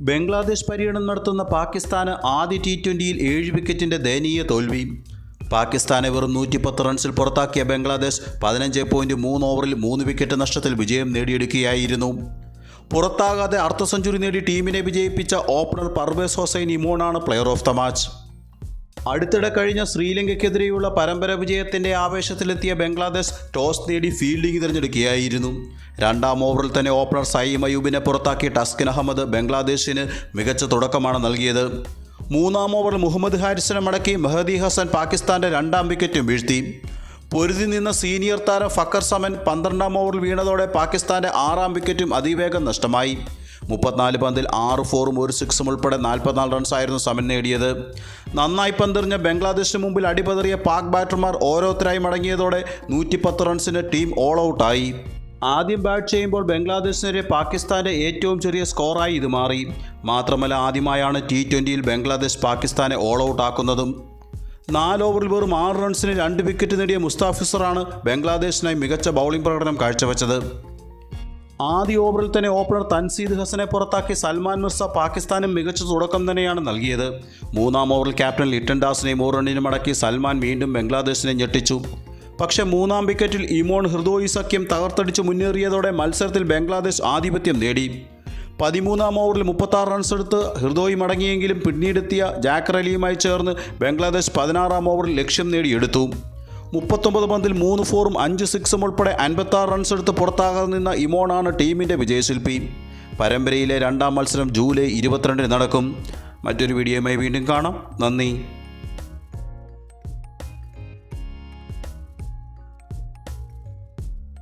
ബംഗ്ലാദേശ് പര്യടനം നടത്തുന്ന പാകിസ്ഥാന് ആദ്യ ടി ട്വന്റിയിൽ ഏഴ് വിക്കറ്റിന്റെ ദയനീയ തോൽവി. പാകിസ്ഥാനെ വെറും നൂറ്റിപ്പത്ത് റൺസിൽ പുറത്താക്കിയ ബംഗ്ലാദേശ് പതിനഞ്ച് പോയിന്റ് മൂന്ന് ഓവറിൽ മൂന്ന് വിക്കറ്റ് നഷ്ടത്തിൽ വിജയം നേടിയെടുക്കുകയായിരുന്നു. പുറത്താകാതെ അർദ്ധ സെഞ്ചുറി നേടി ടീമിനെ വിജയിപ്പിച്ച ഓപ്പണർ പർവേസ് ഹൊസൈൻ ഇമോണാണ് പ്ലെയർ ഓഫ് ദ മാച്ച്. അടുത്തിടെ കഴിഞ്ഞ ശ്രീലങ്കയ്ക്കെതിരെയുള്ള പരമ്പര വിജയത്തിന്റെ ആവേശത്തിലെത്തിയ ബംഗ്ലാദേശ് ടോസ് നേടി ഫീൽഡിംഗ് തിരഞ്ഞെടുക്കുകയായിരുന്നു. രണ്ടാം ഓവറിൽ തന്നെ ഓപ്പണർ സയീം അയൂബിനെ പുറത്താക്കി ടസ്കിൻ അഹമ്മദ് ബംഗ്ലാദേശിന് മികച്ച തുടക്കമാണ് നൽകിയത്. മൂന്നാം ഓവറിൽ മുഹമ്മദ് ഹാരിസിനെ മടക്കി മെഹദി ഹസൻ പാകിസ്ഥാന്റെ രണ്ടാം വിക്കറ്റും വീഴ്ത്തി. പൊരുതി നിന്ന സീനിയർ താരം ഫക്കർ സമൻ പന്ത്രണ്ടാം ഓവറിൽ വീണതോടെ പാകിസ്ഥാന്റെ ആറാം വിക്കറ്റും അതിവേഗം നഷ്ടമായി. മുപ്പത്തിനാല് പന്തിൽ ആറ് ഫോറും ഒരു സിക്സും ഉൾപ്പെടെ നാൽപ്പത്തിനാല് റൺസായിരുന്നു സമൻ നേടിയത്. നന്നായി പന്തെറിഞ്ഞ ബംഗ്ലാദേശിന് മുമ്പിൽ അടിപതറിയ പാക് ബാറ്റർമാർ ഓരോരുത്തരായി മടങ്ങിയതോടെ നൂറ്റിപ്പത്ത് റൺസിന് ടീം ഓൾ ഔട്ടായി. ആദ്യം ബാറ്റ് ചെയ്യുമ്പോൾ ബംഗ്ലാദേശിനെതിരെ പാകിസ്ഥാന്റെ ഏറ്റവും ചെറിയ സ്കോറായി ഇത് മാറി. മാത്രമല്ല ആദ്യമായാണ് ടി ട്വന്റിയിൽ ബംഗ്ലാദേശ് പാകിസ്ഥാനെ ഓൾ ഔട്ട് ആക്കുന്നതും. നാല് ഓവറിൽ വെറും ആറ് റൺസിന് രണ്ട് വിക്കറ്റ് നേടിയ മുസ്താഫിസറാണ് ബംഗ്ലാദേശിനായി മികച്ച ബൗളിംഗ് പ്രകടനം കാഴ്ചവെച്ചത്. ആദ്യ ഓവറിൽ തന്നെ ഓപ്പണർ തൻസീദ് ഹസനെ പുറത്താക്കി സൽമാൻ മിർസ പാകിസ്ഥാനും മികച്ച തുടക്കം തന്നെയാണ് നൽകിയത്. മൂന്നാം ഓവറിൽ ക്യാപ്റ്റൻ ലിറ്റൻ ദാസിനെയും മൂന്ന് റണ്ണിന് മടക്കി സൽമാൻ വീണ്ടും ബംഗ്ലാദേശിനെ ഞെട്ടിച്ചു. പക്ഷേ മൂന്നാം വിക്കറ്റിൽ ഇമോൺ ഹൃദോയി സഖ്യം തകർത്തടിച്ച് മുന്നേറിയതോടെ മത്സരത്തിൽ ബംഗ്ലാദേശ് ആധിപത്യം നേടി. പതിമൂന്നാം ഓവറിൽ മുപ്പത്താറ് റൺസ് എടുത്ത് ഹൃദോയി മടങ്ങിയെങ്കിലും പിന്നീടെത്തിയ ജാക്ക് റലിയുമായി ചേർന്ന് ബംഗ്ലാദേശ് പതിനാറാം ഓവറിൽ ലക്ഷ്യം നേടിയെടുത്തു. മുപ്പത്തൊമ്പത് പന്തിൽ മൂന്ന് ഫോറും അഞ്ച് സിക്സും ഉൾപ്പെടെ അൻപത്താറ് റൺസ് എടുത്ത് പുറത്താകാതെ നിന്ന ഇമോണാണ് ടീമിന്റെ വിജയശില്പി. പരമ്പരയിലെ രണ്ടാം മത്സരം ജൂലൈ ഇരുപത്തിരണ്ടിന് നടക്കും. മറ്റൊരു വീഡിയോയുമായി വീണ്ടും കാണാം. നന്ദി.